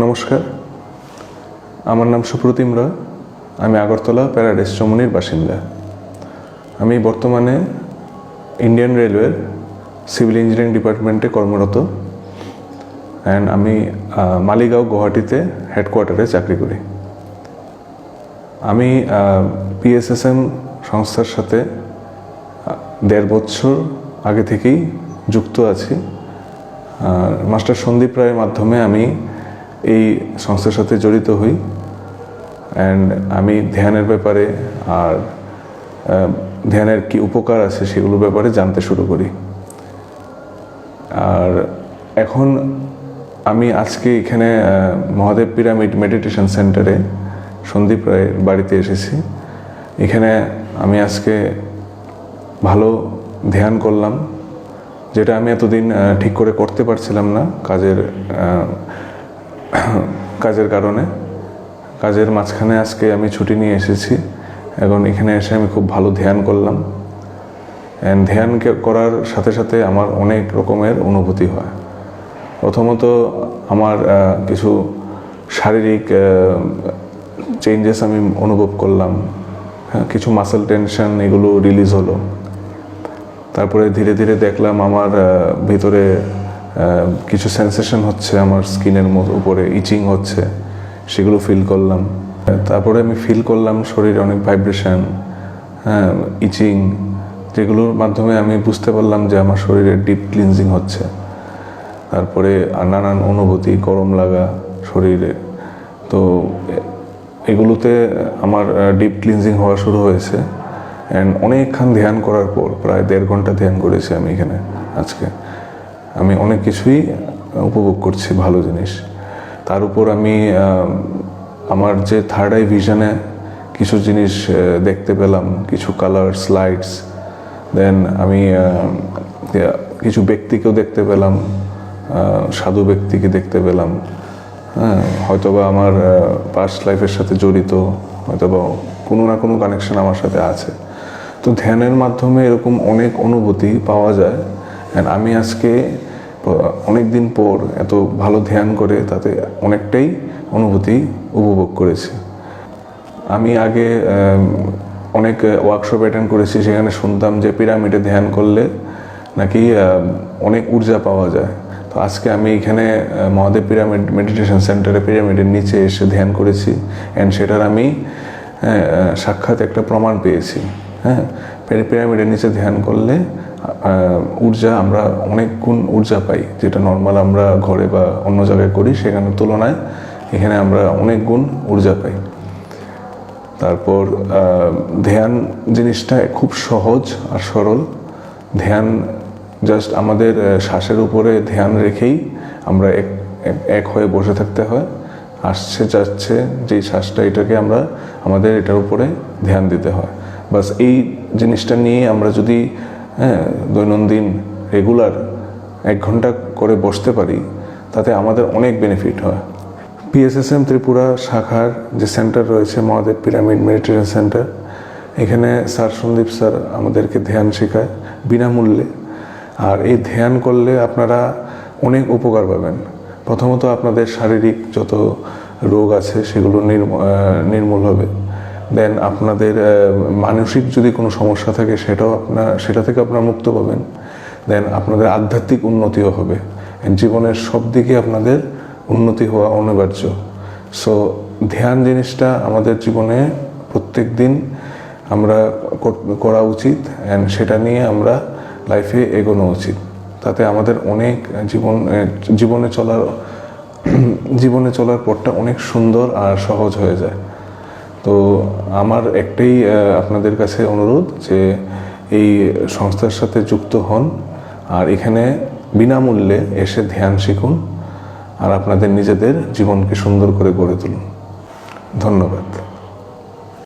নমস্কার। আমার নাম সুপ্রতিম রয়। আমি আগরতলা প্যারাডাইস চমনির বাসিন্দা। আমি বর্তমানে ইন্ডিয়ান রেলওয়ের সিভিল ইঞ্জিনিয়ারিং ডিপার্টমেন্টে কর্মরত। অ্যান্ড আমি মালিগাঁও গুয়াহাটিতে হেডকোয়ার্টারে চাকরি করি। আমি পিএসএসএম সংস্থার সাথে দেড় বছর আগে থেকেই যুক্ত আছি। মাস্টার সন্দীপ রায়ের মাধ্যমে আমি এই সংস্থার সাথে জড়িত হই। অ্যান্ড আমি ধ্যানের ব্যাপারে আর ধ্যানের কি উপকার আছে সেগুলোর ব্যাপারে জানতে শুরু করি। আর এখন আমি আজকে এখানে মহাদেব পিরামিড মেডিটেশন সেন্টারে সন্দীপ রায়ের বাড়িতে এসেছি। এখানে আমি আজকে ভালো ধ্যান করলাম, যেটা আমি এতদিন ঠিক করে করতে পারছিলাম না কাজের কাজের কারণে। কাজের মাঝখানে আজকে আমি ছুটি নিয়ে এসেছি। এখন এখানে এসে আমি খুব ভালো ধ্যান করলাম। অ্যান্ড ধ্যান করার সাথে সাথে আমার অনেক রকমের অনুভূতি হয়। প্রথমত আমার কিছু শারীরিক চেঞ্জেস আমি অনুভব করলাম। হ্যাঁ কিছু মাসেল টেনশন এগুলো রিলিজ হলো। তারপরে ধীরে ধীরে দেখলাম আমার ভিতরে কিছু সেন্সেশন হচ্ছে, আমার স্কিনের উপরে ইচিং হচ্ছে, সেগুলো ফিল করলাম। তারপরে আমি ফিল করলাম শরীরে অনেক ভাইব্রেশন হ্যাঁ ইচিং যেগুলোর মাধ্যমে আমি বুঝতে পারলাম যে আমার শরীরে ডিপ ক্লিনজিং হচ্ছে। তারপরে নানান অনুভূতি, গরম লাগা শরীরে। তো এগুলোতে আমার ডিপ ক্লিনজিং হওয়া শুরু হয়েছে। অ্যান্ড অনেকক্ষণ ধ্যান করার পর, প্রায় দেড় ঘণ্টা ধ্যান করেছি আমি এখানে আজকে। আমি অনেক কিছুই উপভোগ করছি, ভালো জিনিস। তার উপর আমি আমার যে থার্ড আই ভিশনে কিছু জিনিস দেখতে পেলাম, কিছু কালার স্লাইডস দেন আমি কিছু ব্যক্তিকেও দেখতে পেলাম সাধু ব্যক্তিকে দেখতে পেলাম। হ্যাঁ হয়তোবা আমার পাস্ট লাইফের সাথে জড়িত, হয়তোবা কোনো না কোনো কানেকশন আমার সাথে আছে। তো ধ্যানের মাধ্যমে এরকম অনেক অনুভূতি পাওয়া যায়। আমি আজকে অনেক দিন পর এত ভালো ধ্যান করে তাতে অনেকটাই অনুভূতি উপভোগ করেছি। আমি আগে অনেক ওয়ার্কশপ অ্যাটেন্ড করেছি সেখানে শুনতাম যে পিরামিডে ধ্যান করলে নাকি অনেক ঊর্জা পাওয়া যায়। তো আজকে আমি এখানে মহাদেব পিরামিড মেডিটেশন সেন্টারে পিরামিডের নিচে এসে ধ্যান করেছি। অ্যান্ড সেটার আমি হ্যাঁ, সাক্ষাৎ একটা প্রমাণ পেয়েছি। হ্যাঁ পিরা- পিরামিডের নিচে ধ্যান করলে ঊর্জা আমরা অনেক গুণ ঊর্জা পাই। যেটা নর্মাল আমরা ঘরে বা অন্য জায়গায় করি সেখানের তুলনায় এখানে আমরা অনেক গুণ ঊর্জা পাই। তারপর ধ্যান জিনিসটা খুব সহজ আর সরল। ধ্যান জাস্ট আমাদের শ্বাসের উপরে ধ্যান রেখেই আমরা এক, এক- এক হয়ে বসে থাকতে হয়। আসছে যাচ্ছে, যে শ্বাসটা এটাকে আমরা, আমাদের এটার উপরে ধ্যান দিতে হয়। বাস এই জিনিসটা নিয়ে আমরা যদি হ্যাঁ দৈনন্দিন রেগুলার এক ঘণ্টা করে বসতে পারি, তাতে আমাদের অনেক বেনিফিট হয়। পিএসএসএম ত্রিপুরা শাখার যে সেন্টার রয়েছে, মহাদেব পিরামিড মেডিটেশন সেন্টার এখানে স্যার সন্দীপ স্যার আমাদেরকে ধ্যান শেখায় বিনামূল্যে। আর এই ধ্যান করলে আপনারা অনেক উপকার পাবেন। প্রথমত আপনাদের শারীরিক যত রোগ আছে, সেগুলো নির্ম- নির্মূল হবে। দেন আপনাদের মানসিক যদি কোনো সমস্যা থাকে সেটাও আপনার, সেটা থেকে আপনারা মুক্ত পাবেন। দেন আপনাদের আধ্যাত্মিক উন্নতিও হবে। জীবনের সব দিকে আপনাদের উন্নতি হওয়া অনিবার্য। সো ধ্যান জিনিসটা আমাদের জীবনে প্রত্যেক দিন আমরা করা উচিত। অ্যান্ড সেটা নিয়ে আমরা লাইফে এগোনো উচিত। তাতে আমাদের অনেক জীবন জীবনে চলার জীবনে চলার পথটা অনেক সুন্দর আর সহজ হয়ে যায়। তো আমার একটাই আপনাদের কাছে অনুরোধ যে এই সংস্থার সাথে যুক্ত হন আর এখানে বিনামূল্যে এসে ধ্যান শিখুন আর আপনাদের নিজেদের জীবনকে সুন্দর করে গড়ে তুলুন। ধন্যবাদ।